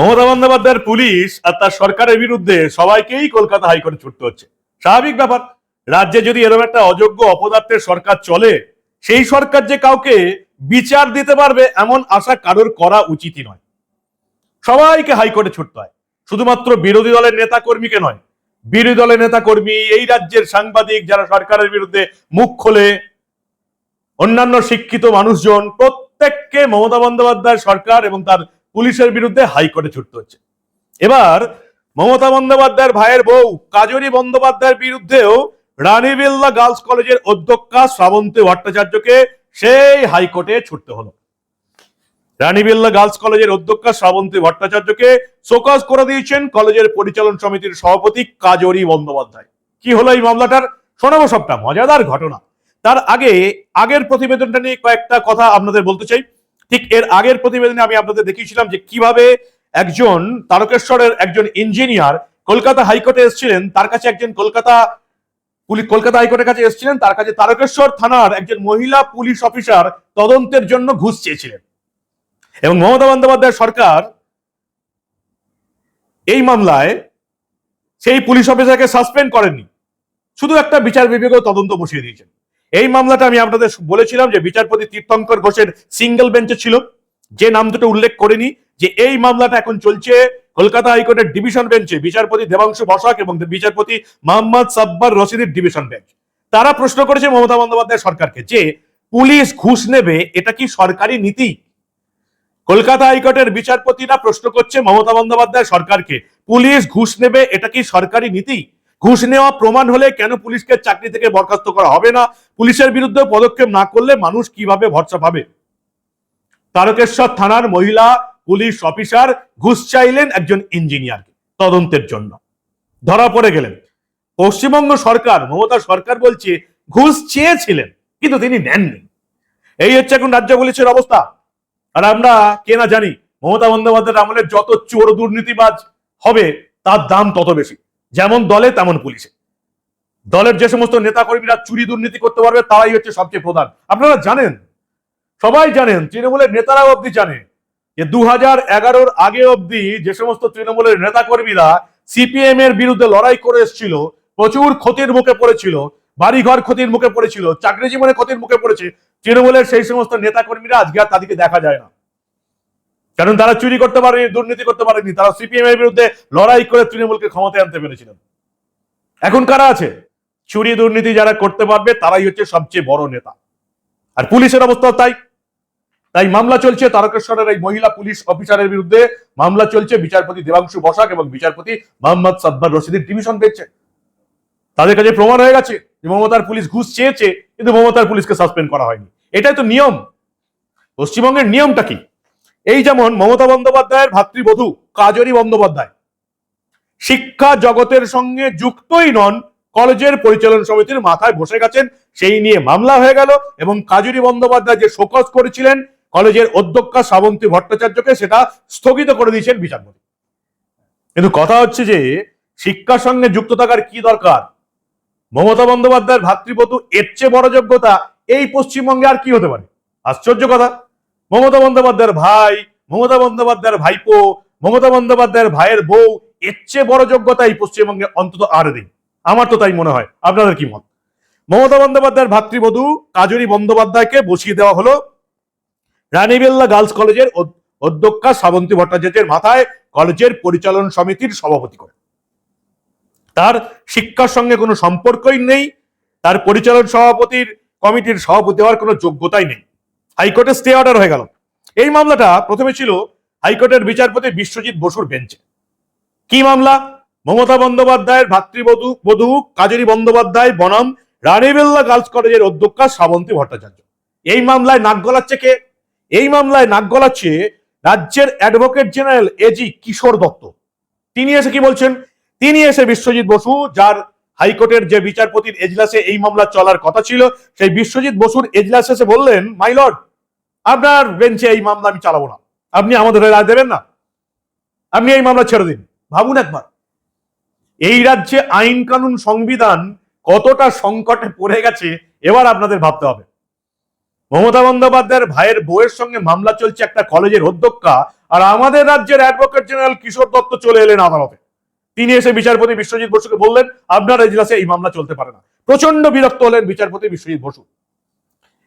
মমতা বন্দ্যোপাধ্যায়ের পুলিশ আর তার সরকারের বিরুদ্ধে সবাইকেই কলকাতা হাইকোর্টে ছুটতে হচ্ছে। স্বাভাবিক ব্যাপার, রাজ্যে যদি এরকম একটা অযোগ্য অপদার্থের সরকার চলে, সেই সরকার যে কাউকে বিচার দিতে পারবে এমন আশা কারোর করা উচিতই নয়। সবাইকে হাইকোর্টে ছুটতে হয়। শুধুমাত্র বিরোধী দলের নেতা কর্মীকে নয়, বিরোধী দলের নেতা কর্মী এই রাজ্যের সাংবাদিক যারা সরকারের বিরুদ্ধে মুখ খোলে, অন্যান্য শিক্ষিত মানুষজন, প্রত্যেককে মমতা বন্দ্যোপাধ্যায় সরকার এবং তার পুলিশের বিরুদ্ধে হাইকোর্টে ছুটতে হচ্ছে। এবার মমতা বন্দ্যোপাধ্যায়ের ভাইয়ের বউ কাজরি বন্দ্যোপাধ্যায়ের বিরুদ্ধেও রানীবিল্লা গার্লস কলেজের অধ্যক্ষা শ্রাবন্তী ভট্টাচার্যকে সেই হাইকোর্টে ছুটতে হলো। রানীবিল্লা গার্লস কলেজের অধ্যক্ষা শ্রাবন্তী ভট্টাচার্যকে শোকজ করে দিয়েছেন কলেজের পরিচালন সমিতির সভাপতি কাজরি বন্দ্যোপাধ্যায়। কি হলো এই মামলাটার? শোনাবো সবটা, মজাদার ঘটনা। তার আগে আগের প্রতিবেদনটা নিয়ে কয়েকটা কথা আপনাদের বলতে চাই। ঠিক এর আগের প্রতিবেদনে আমি আপনাদের দেখিয়েছিলাম যে কীভাবে একজন তারকেশ্বরের একজন ইঞ্জিনিয়ার কলকাতা হাইকোর্টে এসেছিলেন, তার কাছে একজন কলকাতা পুলিশ, কলকাতা হাইকোর্টের কাছে এসেছিলেন, তার কাছে তারকেশ্বর থানার একজন মহিলা পুলিশ অফিসার তদন্তের জন্য ঘুষ চেয়েছিলেন। এবং মমতা বন্দ্যোপাধ্যায় সরকার এই মামলায় সেই পুলিশ অফিসারকে সাসপেন্ড করেননি। শুধু একটা বিচার বিভাগীয় তদন্ত বসিয়ে দিয়েছেন। এই মামলাটা আমি আপনাদের বলেছিলাম যে বিচারপতি তীর্থঙ্কর ঘোষের সিঙ্গেল বেঞ্চে ছিল। যে নাম দুটো উল্লেখ করেনি যে এই মামলাটা এখন চলছে কলকাতা হাইকোর্টের ডিভিশন বেঞ্চে বিচারপতি দেবাংশু বসাক এবং বিচারপতি মোহাম্মদ সাব্বার রশিদের ডিভিশন বেঞ্চ তারা প্রশ্ন করেছে মমতা বন্দ্যোপাধ্যায় সরকারকে যে পুলিশ ঘুষ নেবে, এটা কি সরকারি নীতি? কলকাতা হাইকোর্টের বিচারপতিরা প্রশ্ন করছে মমতা বন্দ্যোপাধ্যায় সরকারকে, পুলিশ ঘুষ নেবে, এটা কি সরকারি নীতি? ঘুষ নেওয়া প্রমাণ হলে কেন পুলিশকে চাকরি থেকে বরখাস্ত করা হবে না? পুলিশের বিরুদ্ধে পদক্ষেপ না করলে মানুষ কীভাবে ভরসা পাবে? তারকেশ্বর থানার মহিলা, পুলিশ অফিসার ঘুষ চাইলেন একজন ইঞ্জিনিয়ারকে তদন্তের জন্য। ধরা পড়ে গেলেন। পশ্চিমবঙ্গ সরকার, মমতা সরকার বলছে, ঘুষ চেয়েছিলেন, কিন্তু তিনি নেননি। এই হচ্ছে এখন রাজ্য পুলিশের অবস্থা। আর আমরা কে না জানি, মমতা বন্দ্যোপাধ্যায়ের আমলে যত চোর দুর্নীতিবাজ হবে, তার দাম তত বেশি। যেমন দলে, তেমন পুলিশে। দলের যে সমস্ত নেতাকর্মীরা চুরি দুর্নীতি করতে পারবে, তারাই হচ্ছে সবচেয়ে প্রধান। আপনারা জানেন, সবাই জানেন, তৃণমূলের নেতারা অবধি জানে যে দু হাজার এগারোর আগে অবধি যে সমস্ত তৃণমূলের নেতাকর্মীরা সিপিএম এর বিরুদ্ধে লড়াই করে এসেছিল, প্রচুর ক্ষতির মুখে পড়েছিল, বাড়িঘর ক্ষতির মুখে পড়েছিল চাকরি জীবনে ক্ষতির মুখে পড়েছে, তৃণমূলের সেই সমস্ত নেতাকর্মীরা আজকে আর তাদেরকে দেখা যায় না। কারণ তারা চুরি করতে পারেনি, দুর্নীতি করতে পারেনি, তারা সিপিএম এর বিরুদ্ধে লড়াই করে তৃণমূলকে ক্ষমতায় আনতে পেরেছিলেন। এখন কারা আছে? চুরি, দুর্নীতি যারা করতে পারবে, তারাই হচ্ছে সবচেয়ে বড় নেতা। আর পুলিশের অবস্থা তাই। তাই মামলা চলছে তারকেশ্বরের এই মহিলা পুলিশ অফিসারের বিরুদ্ধে। মামলা চলছে বিচারপতি দেবাংশু বসাক এবং বিচারপতি মোহাম্মদ সাব্বার রশিদের ডিভিশন পেয়েছে তাদের কাছে প্রমাণ হয়ে গেছে যে মমতার পুলিশ ঘুষ চেয়েছে, কিন্তু মমতার পুলিশকে সাসপেন্ড করা হয়নি। এটাই তো নিয়ম। পশ্চিমবঙ্গের নিয়মটা কি? এই যেমন মমতা বন্দ্যোপাধ্যায়ের ভাতৃবধূ কাজরি বন্দ্যোপাধ্যায়। শিক্ষা জগতের সঙ্গে যুক্তই নন, কলেজের পরিচালন সমিতির মাথায় বসে গেছেন, সেই নিয়ে মামলা হয়ে গেল এবং কাজরি বন্দ্যোপাধ্যায় যে শোকজ করেছিলেন, কলেজের অধ্যক্ষা শ্রাবন্তী ভট্টাচার্যকে সেটা স্থগিত করে দিয়েছেন বিচারপতি। কিন্তু কথা হচ্ছে যে, শিক্ষার সঙ্গে যুক্ত থাকার কি দরকার? মমতা বন্দ্যোপাধ্যায়ের ভাতৃবধূ এর চেয়ে বড় যোগ্যতা এই পশ্চিমবঙ্গে আর কি হতে পারে? আশ্চর্য কথা। মমতা বন্দ্যোপাধ্যায়ের ভাই, মমতা বন্দ্যোপাধ্যায়ের ভাইপো, মমতা বন্দ্যোপাধ্যায়ের ভাইয়ের বউ, এর চেয়ে বড় যোগ্যতা এই পশ্চিমবঙ্গে অন্তত আর নেই। আমার তো তাই মনে হয়। আপনাদের কি মত? মমতা বন্দ্যোপাধ্যায়ের ভাতৃবধূ কাজরি বন্দ্যোপাধ্যায়কে বসিয়ে দেওয়া হলো রানীবেল্লা গার্লস কলেজের অধ- অধ্যক্ষা শ্রাবন্তী ভট্টাচার্যের মাথায় কলেজের পরিচালন সমিতির সভাপতি করে। তার শিক্ষার সঙ্গে কোনো সম্পর্কই নেই, তার পরিচালন সভাপতির কমিটির সভাপতি হওয়ার কোনো যোগ্যতাই নেই। হাইকোর্টে স্টে অর্ডার হয়ে গেল। এই মামলাটা প্রথমে ছিল হাইকোর্টের বিচারপতি বিশ্বজিৎ বসুর বেঞ্চে। কি মামলা? মমতা বন্দ্যোপাধ্যায়ের ভাতৃবধূ, বধূ কাজী বন্দ্যোপাধ্যায়, বনাম রানীবেল্লা গার্লস কলেজের অধ্যক্ষা শ্রাবন্তী ভট্টাচার্য। এই মামলায় নাক গলাচ্ছে কে? এই মামলায় নাক গলাচ্ছে রাজ্যের advocate general AG Kishore Dutta. তিনি এসে কি বলছেন? তিনি এসে বিশ্বজিৎ বসু, যার হাইকোর্টের যে বিচারপতির এজলাসে এই মামলা চলার কথা ছিল, সেই বিশ্বজিৎ বসুর এজলাস এসে বললেন, মাই লর্ড, আপনার বেঞ্চে এই মামলা আমি চালাবো না। আপনি আমাদের রায় দেবেন না। আপনি এই মামলা ছেড়ে দিন। ভাবুন একবার, এই রাজ্যে আইন কানুন সংবিধান কতটা সংকটে পড়ে গেছে, এবার আপনাদের ভাবতে হবে। মমতা বন্দ্যোপাধ্যায়ের ভাইয়ের বউয়ের সঙ্গে মামলা চলছে একটা কলেজের অধ্যক্ষা, আর আমাদের রাজ্যের অ্যাডভোকেট জেনারেল কিশোর দত্ত চলে এলেন আদালতে। তিনি এসে বিচারপতি বিশ্বজিৎ বসুকে বললেন, আপনার এজলাসে এই মামলা চলতে পারে না। প্রচণ্ড বিরক্ত হলেন বিচারপতি বিশ্বজিৎ বসু।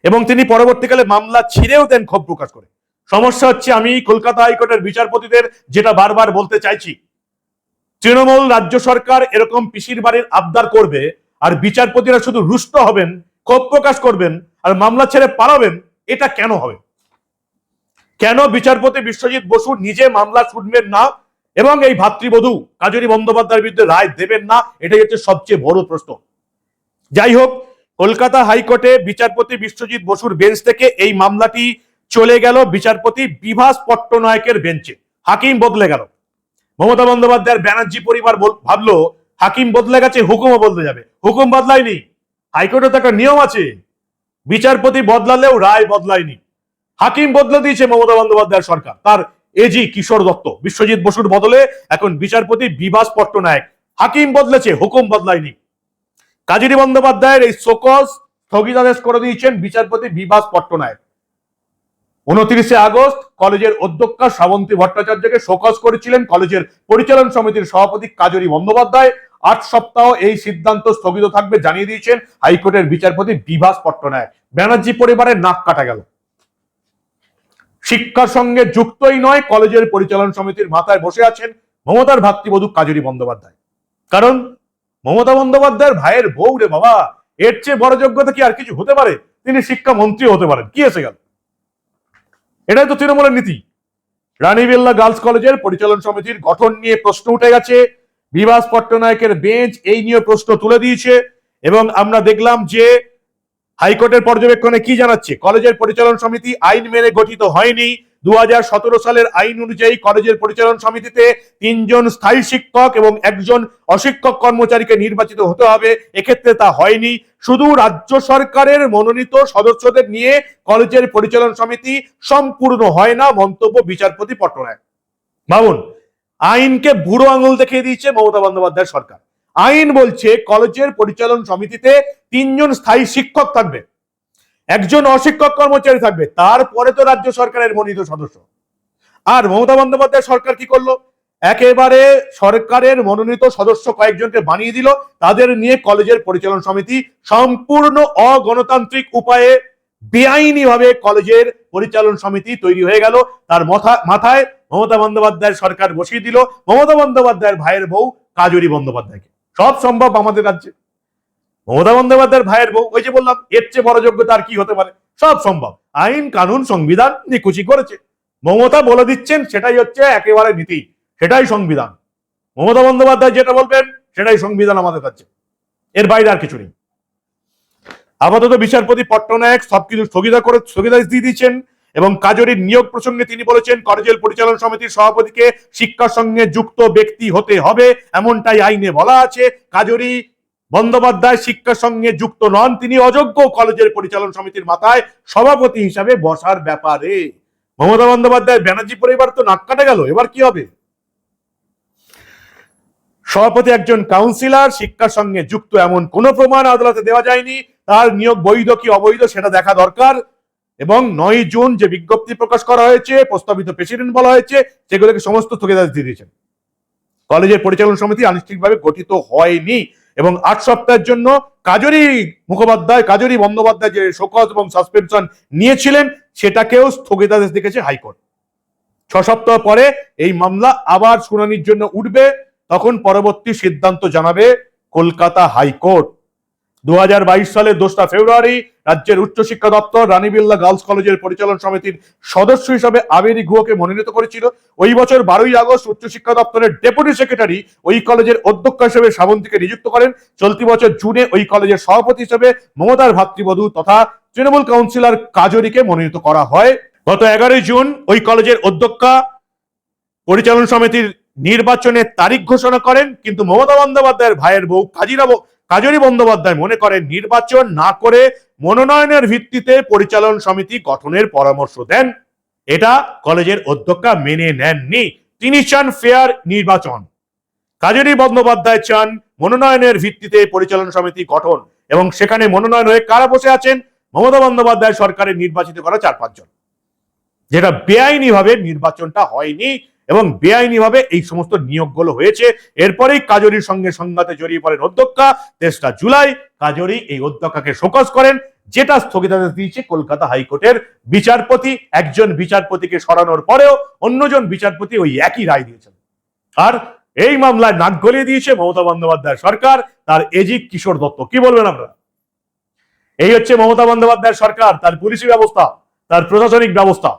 এবং তিনি পরবর্তীকালে মামলা ছিঁড়েও দেন ক্ষোভ প্রকাশ করে। সমস্যা হচ্ছে, আমি কলকাতা হাইকোর্টের বিচারপতিদের যেটা বারবার বলতে চাইছি, তৃণমূল রাজ্য সরকার এরকম পিসির বাড়ির আবদার করবে আর বিচারপতিরা শুধু রুষ্ট হবেন, ক্ষোভ প্রকাশ করবেন আর মামলা ছেড়ে পালাবেন, এটা কেন হবে? কেন বিচারপতি বিশ্বজিৎ বসু নিজে মামলা শুনবেন না এবং এই ভাতৃবধূ কাজী বন্দ্যোপাধ্যায়ের বিরুদ্ধে রায় দেবেন না, এটাই হচ্ছে সবচেয়ে বড় প্রশ্ন। যাই হোক, কলকাতা হাইকোর্টে বিচারপতি বিশ্বজিৎ বসুর বেঞ্চ থেকে এই মামলাটি চলে গেল বিচারপতি বিভাস পট্টনায়কের বেঞ্চে। হাকিম বদলে গেল। মমতা বন্দ্যোপাধ্যায়ের ব্যানার্জি পরিবার বল- ভাবলো, হাকিম বদলে গেছে, হুকুমও বদলে যাবে। হুকুম বদলায়নি। হাইকোর্টে তো একটা নিয়ম আছে। বিচারপতি বদলালেও রায় বদলায়নি। হাকিম বদলে দিয়েছে মমতা বন্দ্যোপাধ্যায়ের সরকার। তার এজি কিশোর দত্ত। বিশ্বজিৎ বসুর বদলে এখন বিচারপতি বিভাস পট্টনায়ক। হাকিম বদলেছে, হুকুম বদলায়নি। কাজী বন্দ্যোপাধ্যায়ের এই শোকজ স্থগিতাদেশ করে দিয়েছেন বিচারপতি বিভাস পট্টনায়ক। উনত্রিশে আগস্ট কলেজের অধ্যক্ষা শ্রাবন্তী ভট্টাচার্যকে শোকজ করেছিলেন কলেজের পরিচালন সমিতির সভাপতি কাজরি বন্দ্যোপাধ্যায়। আট সপ্তাহ এই সিদ্ধান্ত স্থগিত থাকবে জানিয়ে দিয়েছেন হাইকোর্টের বিচারপতি বিভাস পট্টনায়ক। ব্যানার্জি পরিবারের নাক কাটা গেল। শিক্ষার সঙ্গে যুক্তই নয়, কলেজের পরিচালন সমিতির মাথায় বসে আছেন মমতার ভাতৃবধূ কাজরি বন্দ্যোপাধ্যায়। কারণ মমতা বন্দ্যোপাধ্যায়ের ভাইয়ের বউ রে বাবা, এর চেয়ে বড় যোগ্যতা কি আর কিছু হতে পারে? তিনি শিক্ষামন্ত্রী হতে পারেন, কি এসে গেল? এটাই তো তৃণমূলের নীতি। রানী রানীবিল্লা গার্লস কলেজের পরিচালন সমিতির গঠন নিয়ে প্রশ্ন উঠে গেছে। বিভাস পট্টনায়কের বেঞ্চ এই নিয়ে প্রশ্ন তুলে দিয়েছে। এবং আমরা দেখলাম যে হাইকোর্টের পর্যবেক্ষণে কি জানাচ্ছে? কলেজের পরিচালন সমিতি আইন মেনে গঠিত হয়নি। দু সালের আইন অনুযায়ী কলেজের পরিচালন সমিতিতে তিনজন স্থায়ী শিক্ষক এবং একজন অশিক্ষক কর্মচারীকে নির্বাচিত হতে হবে। এক্ষেত্রে তা হয়নি। শুধু রাজ্য সরকারের মনোনীত সদস্যদের নিয়ে কলেজের পরিচালন সমিতি সম্পূর্ণ হয় না, মন্তব্য বিচারপতি পট্টনায়ক। ভাবুন আইনকে বুড়ো আঙুল দেখিয়ে দিয়েছে মমতা বন্দ্যোপাধ্যায় সরকার। আইন বলছে কলেজের পরিচালন সমিতিতে তিনজন স্থায়ী শিক্ষক থাকবে। একজন অশিক্ষক কর্মচারী থাকবে, তারপরে তো রাজ্য সরকারের মনোনীত সদস্য। আর মমতা বন্দ্যোপাধ্যায় সরকার কি করল? একেবারে সরকারের মনোনীত সদস্য কয়েকজনকে বানিয়ে দিল, তাদের নিয়ে কলেজের পরিচালন সমিতি সম্পূর্ণ অগণতান্ত্রিক উপায়ে বেআইনি ভাবে কলেজের পরিচালন সমিতি তৈরি হয়ে গেল। তার মাথা, মাথায় মমতা বন্দ্যোপাধ্যায়ের সরকার বসিয়ে দিল। মমতা বন্দ্যোপাধ্যায়ের ভাইয়ের বউ কাজরি বন্দ্যোপাধ্যায়কে। সব সম্ভব আমাদের রাজ্যে। মমতা বন্দ্যোপাধ্যায়ের ভাইয়ের বউ, ওই যে বললাম, এর চেয়ে বড় যোগ্যতা আর কি হতে পারে? সব সম্ভব। আইন, কানুন, সংবিধান নিকুচি করেছে। মমতা বলে দিচ্ছেন, সেটাই হচ্ছে একেবারে নীতি। সেটাই সংবিধান। মমতা বন্দ্যোপাধ্যায় যেটা বলবেন, সেটাই সংবিধান আমাদের কাছে। এর বাইরে আর কিছু নেই। আপাতত বিচারপতি পট্টনায়ক সবকিছু স্থগিত করে স্থগিতাদেশ দিয়ে দিচ্ছেন এবং কাজরির নিয়োগ প্রসঙ্গে তিনি বলেছেন কলেজের পরিচালন সমিতির সভাপতিকে শিক্ষার সঙ্গে যুক্ত ব্যক্তি হতে হবে, এমনটাই আইনে বলা আছে। কাজরি বন্দ্যোপাধ্যায় শিক্ষার সঙ্গে যুক্ত নন, তিনি অযোগ্য কলেজের পরিচালন সমিতির মাথায় সভাপতি হিসাবে বসার ব্যাপারে। মমতা বন্দ্যোপাধ্যায় ব্যানার্জি পরিবার তো নাক কাটা গেল, এবার কি হবে? সভাপতি একজন কাউন্সিলর, শিক্ষার সঙ্গে যুক্ত এমন কোনো প্রমাণ আদালতে দেওয়া যায়নি। তার নিয়োগ বৈধ কি অবৈধ সেটা দেখা দরকার। এবং নয় জুন যে বিজ্ঞপ্তি প্রকাশ করা হয়েছে, প্রস্তাবিত প্রেসিডেন্ট বলা হয়েছে, সেগুলোকে সমস্ত স্থগিতাদেশ দিয়ে দিয়েছেন। কলেজের পরিচালন সমিতি আনুষ্ঠানিকভাবে গঠিত হয়নি এবং আট সপ্তাহের জন্য কাজরি মুখোপাধ্যায়, কাজরি বন্দ্যোপাধ্যায় যে শোকজ এবং সাসপেনশন নিয়েছিলেন, সেটাকেও স্থগিতাদেশ দেখেছে হাইকোর্ট। ছ সপ্তাহ পরে এই মামলা আবার শুনানির জন্য উঠবে, তখন পরবর্তী সিদ্ধান্ত জানাবে কলকাতা হাইকোর্ট। দু সালের দোসরা ফেব্রুয়ারি রাজ্যের উচ্চশিক্ষা দপ্তর রানীবিল্লা গার্লস কলেজের পরিচালন সমিতির সদস্য হিসাবে আবেরি গুহকে মনোনীত করেছিল। ওই বছর বারোই আগস্ট উচ্চশিক্ষা দপ্তরের ডেপুটি সেক্রেটারি ওই কলেজের অধ্যক্ষ হিসেবে শ্রাবন্তীকে নিযুক্ত করেন। চলতি বছর জুনে ওই কলেজের সভাপতি হিসেবে মমতার ভাতৃবধূ তথা তৃণমূল কাউন্সিলর কাজরিকে মনোনীত করা হয়। গত এগারোই জুন ওই কলেজের অধ্যক্ষা পরিচালন সমিতির নির্বাচনের তারিখ ঘোষণা করেন। কিন্তু মমতা বন্দ্যোপাধ্যায়ের ভাইয়ের বউ কাজিরা কাজরি বন্দ্যোপাধ্যায় মনে করেন, নির্বাচন না করে মনোনয়নের ভিত্তিতে পরিচালন সমিতি গঠনের পরামর্শ দেন। এটা কলেজের অধ্যক্ষা মেনে নেননি। তিনি চান ফেয়ার নির্বাচন। কাজরি বন্দ্যোপাধ্যায় চান মনোনয়নের ভিত্তিতে পরিচালন সমিতি গঠন এবং সেখানে মনোনয়ন হয়ে কারা বসে আছেন? মমতা বন্দ্যোপাধ্যায় সরকারের নির্বাচিত করা চার পাঁচজন। যেটা বেআইনি ভাবে নির্বাচনটা হয়নি। এবং বেআইনি ভাবে এই সমস্ত নিয়োগগুলো হয়েছে। এরপরেই কাজরির সঙ্গে সংঘাতে জড়িয়ে পড়েন অধ্যক্ষা। তেসরা জুলাই কাজরি এই অধ্যক্ষাকে শোকজ করেন, যেটা স্থগিতাদেশ দিয়েছে কলকাতা হাইকোর্টের বিচারপতি। একজন বিচারপতিকে সরানোর পরেও অন্যজন বিচারপতি ওই একই রায় দিয়েছেন। আর এই মামলায় নাক গলিয়ে দিয়েছে মমতা বন্দ্যোপাধ্যায় সরকার, তার এজি কিশোর দত্ত। কি বলবেন আমরা? এই হচ্ছে মমতা বন্দ্যোপাধ্যায়ের সরকার, তার পুলিশি ব্যবস্থা, তার প্রশাসনিক ব্যবস্থা।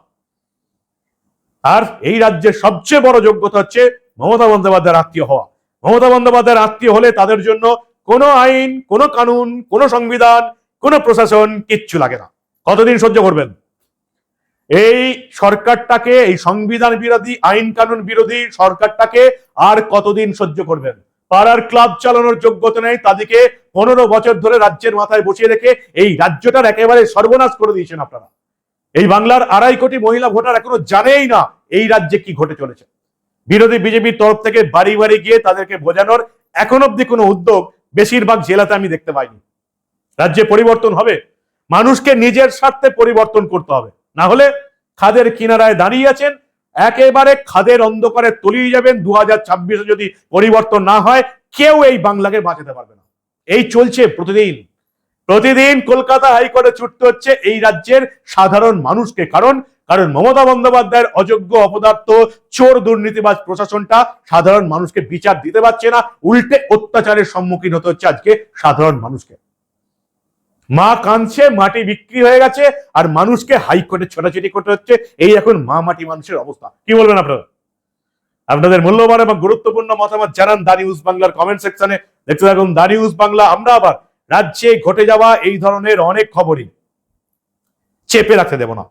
আর এই রাজ্যের সবচেয়ে বড় যোগ্যতা হচ্ছে মমতা বন্দ্যোপাধ্যায়ের আত্মীয় হওয়া। মমতা বন্দ্যোপাধ্যায়ের আত্মীয় হলে তাদের জন্য কোনো আইন, কোনো কানুন, কোনো সংবিধান, কোনো প্রশাসন কিচ্ছু লাগে না। কতদিন সহ্য করবেন? এই সরকারটাকে, এই সংবিধান বিরোধী, আইন কানুন বিরোধী সরকারটাকে আর কতদিন সহ্য করবেন? পাড়ার ক্লাব চালানোর যোগ্যতা নেই, তাদেরকে পনেরো বছর ধরে রাজ্যের মাথায় বসিয়ে রেখে এই রাজ্যটার একেবারে সর্বনাশ করে দিয়েছেন আপনারা। এই বাংলার আড়াই কোটি মহিলা ভোটার এখনও জানেই না এই রাজ্যে কি ঘটে চলেছে। বিরোধী বিজেপির তরফ থেকে বাড়ি বাড়ি গিয়ে তাদেরকে বোঝানোর এখন অব্দি কোনো উদ্যোগ বেশিরভাগ জেলাতে আমি দেখতে পাইনি। রাজ্যে পরিবর্তন হবে, মানুষকে নিজের স্বার্থে পরিবর্তন করতে হবে। না হলে খাদের কিনারায় দাঁড়িয়ে আছেন, একেবারে খাদের অন্ধকারে তলিয়ে যাবেন। দু হাজার যদি পরিবর্তন না হয়, কেউ এই বাংলাকে বাঁচাতে পারবে না। এই চলছে প্রতিদিন। প্রতিদিন কলকাতা হাইকোর্টে ছুটতে হচ্ছে এই রাজ্যের সাধারণ মানুষকে। কারণ কারণ মমতা বন্দ্যোপাধ্যায়ের অযোগ্য অপদার্থ, চোর দুর্নীতিবাজ প্রশাসনটা সাধারণ মানুষকে বিচার দিতে পারছে না, উল্টে অত্যাচারের সম্মুখীন হতে হচ্ছে আজকে সাধারণ মানুষকে। মা কাঁদছে, মাটি বিক্রি হয়ে গেছে, আর মানুষকে হাইকোর্টে ছোটাছুটি করতে হচ্ছে। এই এখন মা মাটি মানুষের অবস্থা। কি বলবেন আপনারা? আপনাদের মূল্যবান এবং গুরুত্বপূর্ণ মতামত জানান দারি নিউজ বাংলার কমেন্ট সেকশনে। দেখতে থাকুন দারি নিউজ বাংলা। আমরা আবার রাজ্যে ঘটে যাওয়া এই ধরনের অনেক খবরই চেপে রাখতে দেব না।